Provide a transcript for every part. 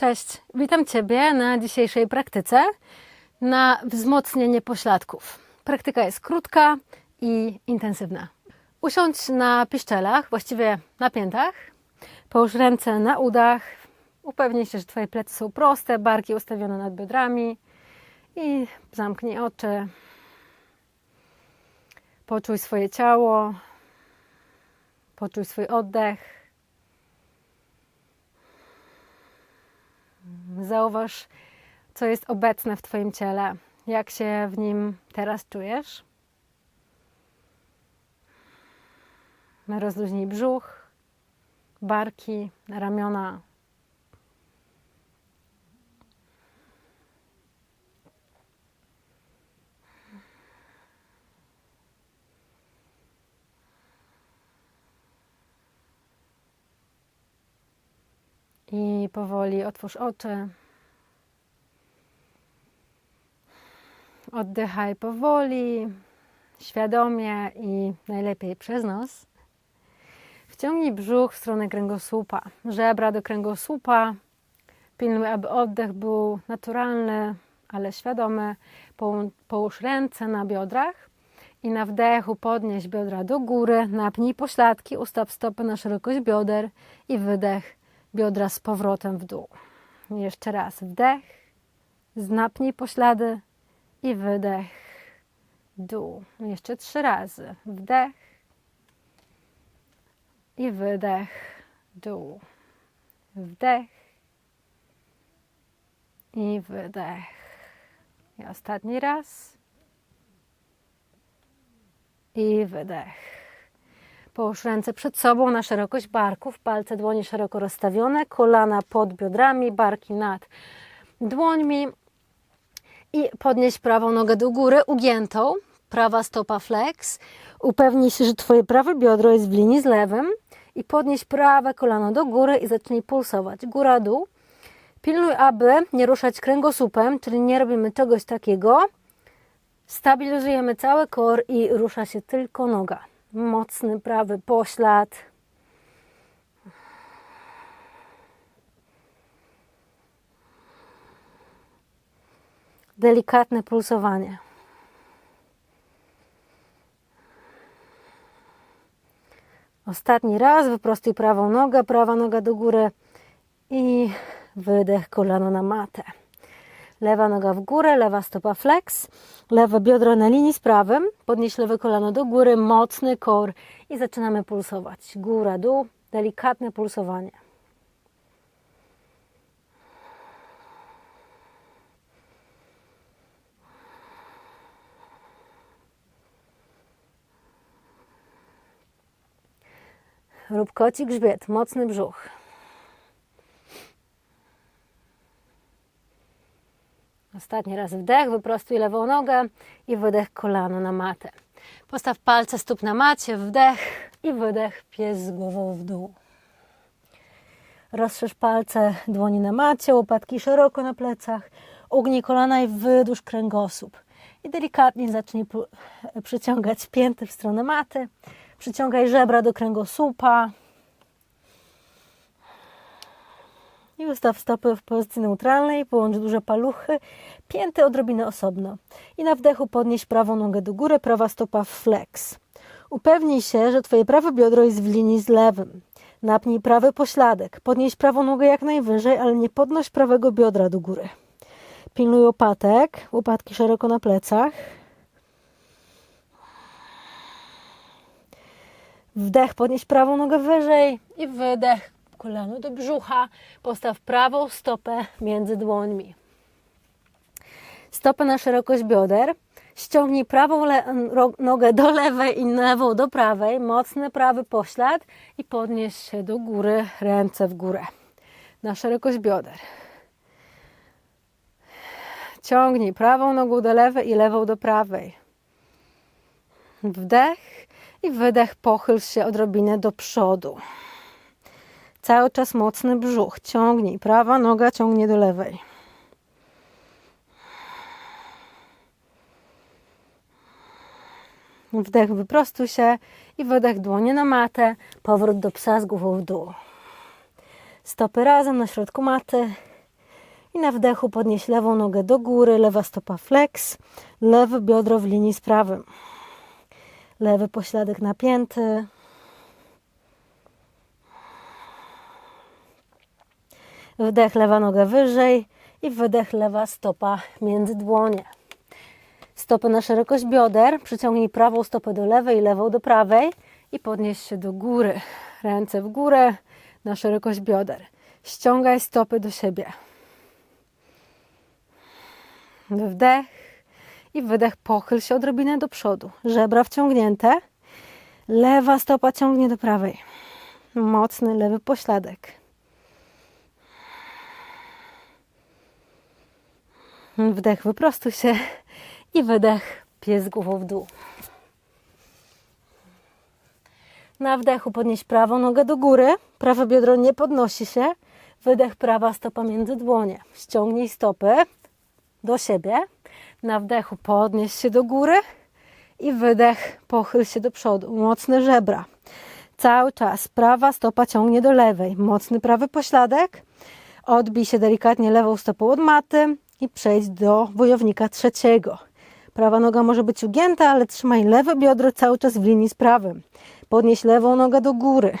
Cześć, witam Ciebie na dzisiejszej praktyce na wzmocnienie pośladków. Praktyka jest krótka i intensywna. Usiądź na piszczelach, właściwie na piętach. Połóż ręce na udach. Upewnij się, że Twoje plecy są proste, barki ustawione nad biodrami i zamknij oczy. Poczuj swoje ciało, poczuj swój oddech. Zauważ, co jest obecne w Twoim ciele, jak się w nim teraz czujesz. Rozluźnij brzuch, barki, ramiona. I powoli otwórz oczy. Oddychaj powoli, świadomie i najlepiej przez nos. Wciągnij brzuch w stronę kręgosłupa, żebra do kręgosłupa. Pilnuj, aby oddech był naturalny, ale świadomy. Połóż ręce na biodrach i na wdechu podnieś biodra do góry. Napnij pośladki, ustaw stopy na szerokość bioder i wydech biodra z powrotem w dół. Jeszcze raz wdech, znapnij poślady i wydech, dół. Jeszcze trzy razy. Wdech i wydech, dół. Wdech i wydech. I ostatni raz. I wydech. Połóż ręce przed sobą na szerokość barków, palce dłoni szeroko rozstawione, kolana pod biodrami, barki nad dłońmi i podnieś prawą nogę do góry, ugiętą, prawa stopa flex. Upewnij się, że Twoje prawe biodro jest w linii z lewym i podnieś prawe kolano do góry i zacznij pulsować. Góra, dół. Pilnuj, aby nie ruszać kręgosłupem, czyli nie robimy czegoś takiego. Stabilizujemy cały kor i rusza się tylko noga. Mocny prawy poślad. Delikatne pulsowanie. Ostatni raz wyprostuj prawą nogę, prawa noga do góry i wydech kolano na matę. Lewa noga w górę, lewa stopa flex, lewe biodro na linii z prawym, podnieś lewe kolano do góry, mocny kor i zaczynamy pulsować. Góra, dół, delikatne pulsowanie. Rób koci grzbiet, mocny brzuch. Ostatni raz wdech, wyprostuj lewą nogę i wydech kolano na matę. Postaw palce stóp na macie, wdech i wydech, pies z głową w dół. Rozszerz palce dłoni na macie, łopatki szeroko na plecach, ugnij kolana i wydłuż kręgosłup. I delikatnie zacznij przyciągać pięty w stronę maty. Przyciągaj żebra do kręgosłupa. I ustaw stopy w pozycji neutralnej, połącz duże paluchy, pięty odrobinę osobno. I na wdechu podnieś prawą nogę do góry, prawa stopa w flex. Upewnij się, że Twoje prawe biodro jest w linii z lewym. Napnij prawy pośladek. Podnieś prawą nogę jak najwyżej, ale nie podnoś prawego biodra do góry. Pilnuj łopatek, łopatki szeroko na plecach. Wdech, podnieś prawą nogę wyżej i wydech, kolano do brzucha. Postaw prawą stopę między dłońmi. Stopę na szerokość bioder. Ściągnij prawą nogę do lewej i lewą do prawej. Mocny prawy poślad i podnieś się do góry, ręce w górę. Na szerokość bioder. Ciągnij prawą nogą do lewej i lewą do prawej. Wdech i wydech, pochyl się odrobinę do przodu. Cały czas mocny brzuch. Ciągnij. Prawa noga ciągnie do lewej. Wdech, wyprostuj się i wydech, dłonie na matę. Powrót do psa z głową w dół. Stopy razem na środku maty. I na wdechu podnieś lewą nogę do góry, lewa stopa flex, lewe biodro w linii z prawym. Lewy pośladek napięty. Wdech lewa noga wyżej i wydech lewa stopa między dłonie. Stopy na szerokość bioder. Przyciągnij prawą stopę do lewej, lewą do prawej i podnieś się do góry. Ręce w górę na szerokość bioder. Ściągaj stopy do siebie. Wdech i wydech. Pochyl się odrobinę do przodu. Żebra wciągnięte. Lewa stopa ciągnie do prawej. Mocny lewy pośladek. Wdech, wyprostuj się i wydech, pies głową w dół. Na wdechu podnieś prawą nogę do góry, prawe biodro nie podnosi się. Wydech, prawa stopa między dłonie. Ściągnij stopy do siebie. Na wdechu podnieś się do góry i wydech, pochyl się do przodu. Mocne żebra. Cały czas prawa stopa ciągnie do lewej. Mocny prawy pośladek. Odbij się delikatnie lewą stopą od maty i przejdź do wojownika trzeciego. Prawa noga może być ugięta, ale trzymaj lewe biodro cały czas w linii z prawym. Podnieś lewą nogę do góry.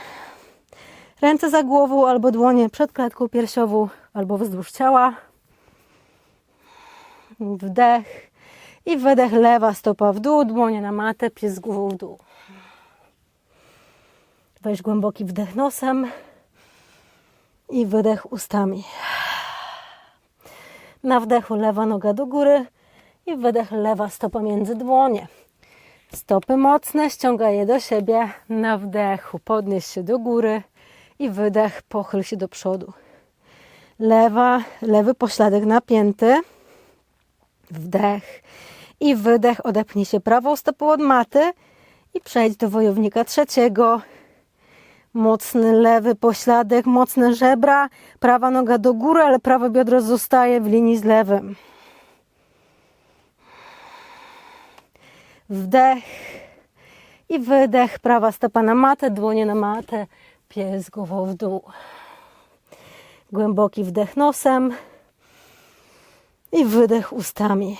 Ręce za głową albo dłonie przed klatką piersiową albo wzdłuż ciała. Wdech i wydech. Lewa stopa w dół, dłonie na matę, pies z głową w dół. Weź głęboki wdech nosem i wydech ustami. Na wdechu lewa noga do góry i wydech lewa stopa między dłonie. Stopy mocne, ściągaj je do siebie. Na wdechu podnieś się do góry i wydech, pochyl się do przodu. Lewa, lewy pośladek napięty. Wdech i wydech. Odepnij się prawą stopą od maty i przejdź do wojownika trzeciego. Mocny lewy pośladek, mocne żebra, prawa noga do góry, ale prawe biodro zostaje w linii z lewym. Wdech i wydech, prawa stopa na matę, dłonie na matę, pies głową w dół. Głęboki wdech nosem i wydech ustami.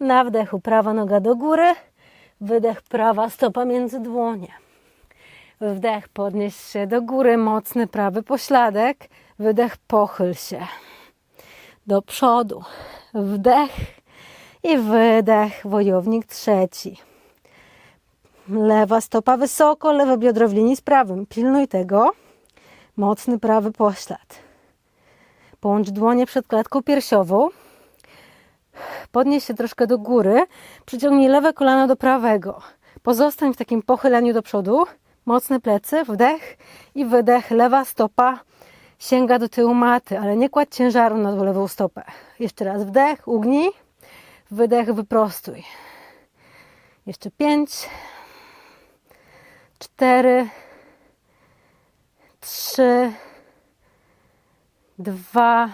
Na wdechu prawa noga do góry, wydech prawa stopa między dłonie. Wdech, podnieś się do góry, mocny prawy pośladek. Wydech, pochyl się do przodu. Wdech i wydech, wojownik trzeci. Lewa stopa wysoko, lewe biodro w linii z prawym. Pilnuj tego. Mocny prawy poślad. Połącz dłonie przed klatką piersiową. Podnieś się troszkę do góry. Przyciągnij lewe kolano do prawego. Pozostań w takim pochyleniu do przodu. Mocne plecy, wdech i wydech. Lewa stopa sięga do tyłu maty, ale nie kładź ciężaru na lewą stopę. Jeszcze raz wdech, ugnij. Wydech, wyprostuj. Jeszcze pięć, cztery, trzy, dwa,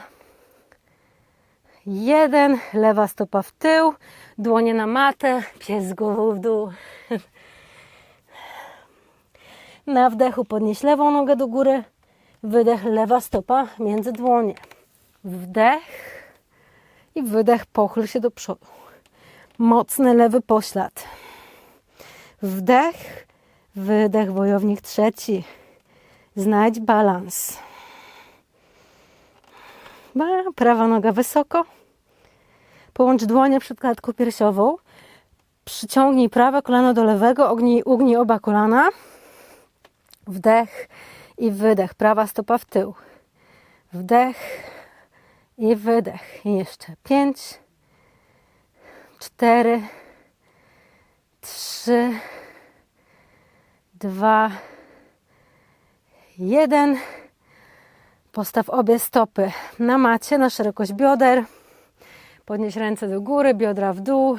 jeden. Lewa stopa w tył, dłonie na matę, pies z głową w dół. Na wdechu podnieś lewą nogę do góry, wydech, lewa stopa między dłonie. Wdech i wydech, pochyl się do przodu. Mocny lewy poślad. Wdech, wydech, wojownik trzeci. Znajdź balans. Ba- Prawa noga wysoko. Połącz dłonie przed klatką piersiową. Przyciągnij prawe kolano do lewego, ognij, ugnij oba kolana. Wdech i wydech. Prawa stopa w tył. Wdech i wydech. I jeszcze pięć, cztery, trzy, dwa, jeden. Postaw obie stopy na macie, na szerokość bioder. Podnieś ręce do góry, biodra w dół.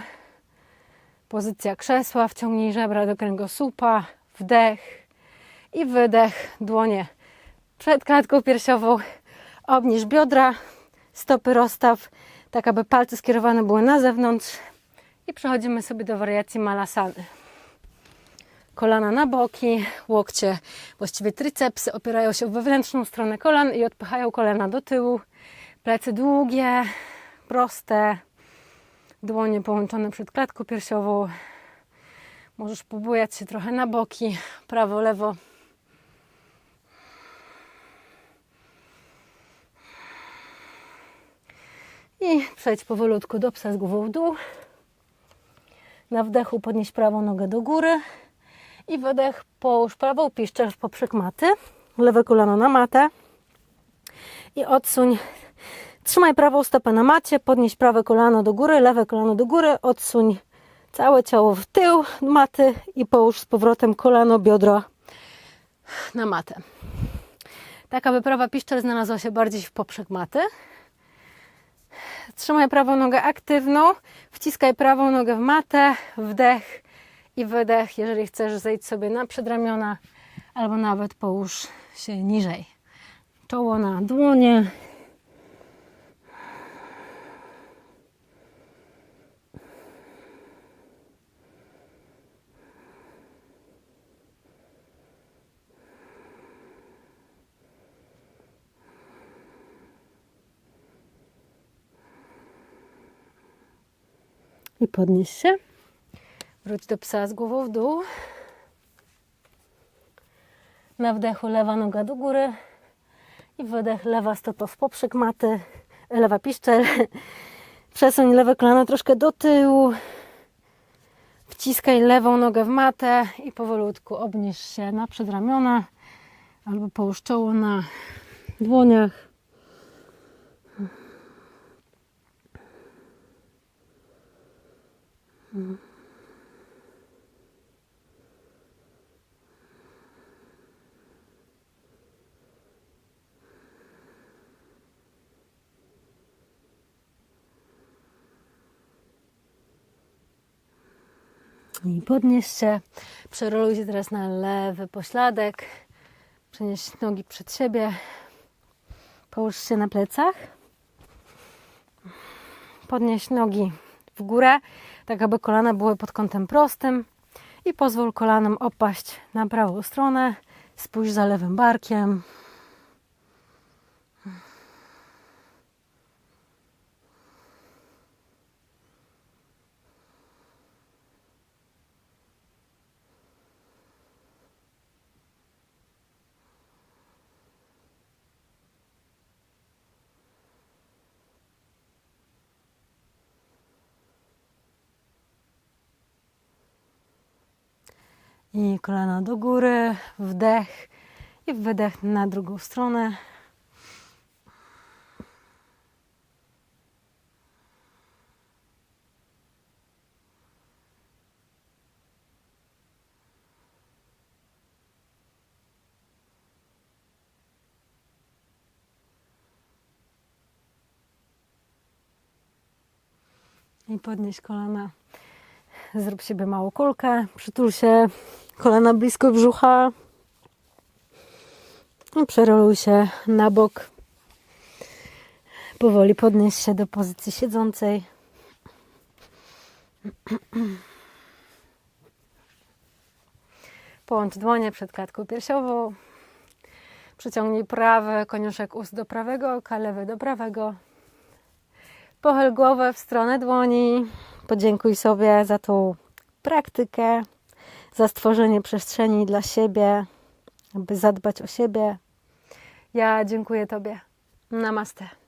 Pozycja krzesła, wciągnij żebra do kręgosłupa. Wdech i wydech. Dłonie przed klatką piersiową. Obniż biodra, stopy rozstaw, tak aby palce skierowane były na zewnątrz. I przechodzimy sobie do wariacji malasany. kolana na boki, łokcie, właściwie tricepsy opierają się w wewnętrzną stronę kolan i odpychają kolana do tyłu. Plecy długie, proste, dłonie połączone przed klatką piersiową. Możesz pobujać się trochę na boki, prawo, lewo. I przejdź powolutku do psa z głową w dół. Na wdechu podnieś prawą nogę do góry i wydech połóż prawą piszczel w poprzek maty, lewe kolano na matę i odsuń. Trzymaj prawą stopę na macie, podnieś prawe kolano do góry, lewe kolano do góry, odsuń całe ciało w tył maty i połóż z powrotem kolano, biodro na matę. Tak, aby prawa piszczel znalazła się bardziej w poprzek maty. Trzymaj prawą nogę aktywną, wciskaj prawą nogę w matę, wdech i wydech. Jeżeli chcesz, zejdź sobie na przedramiona albo nawet połóż się niżej. Czoło na dłonie. I podnieś się. Wróć do psa z głową w dół. Na wdechu lewa noga do góry i wydech lewa stopa w poprzek maty, lewa piszczel. Przesuń lewe kolano troszkę do tyłu. Wciskaj lewą nogę w matę i powolutku obniż się na przedramiona albo połóż czoło na dłoniach. I podnieś się, przeroluj się teraz na lewy pośladek, przenieś nogi przed siebie, połóż się na plecach, podnieś nogi w górę, tak aby kolana były pod kątem prostym i pozwól kolanom opaść na prawą stronę, spójrz za lewym barkiem. I kolana do góry, wdech i wydech na drugą stronę. I podnieś kolana. Zrób siebie małą kulkę. Przytul się kolana blisko brzucha. I przeroluj się na bok. Powoli podnieś się do pozycji siedzącej. Połącz dłonie przed klatką piersiową. Przyciągnij prawy koniuszek ust do prawego oka, lewy do prawego. Pochyl głowę w stronę dłoni. Podziękuj sobie za tą praktykę, za stworzenie przestrzeni dla siebie, aby zadbać o siebie. Ja dziękuję Tobie. Namaste.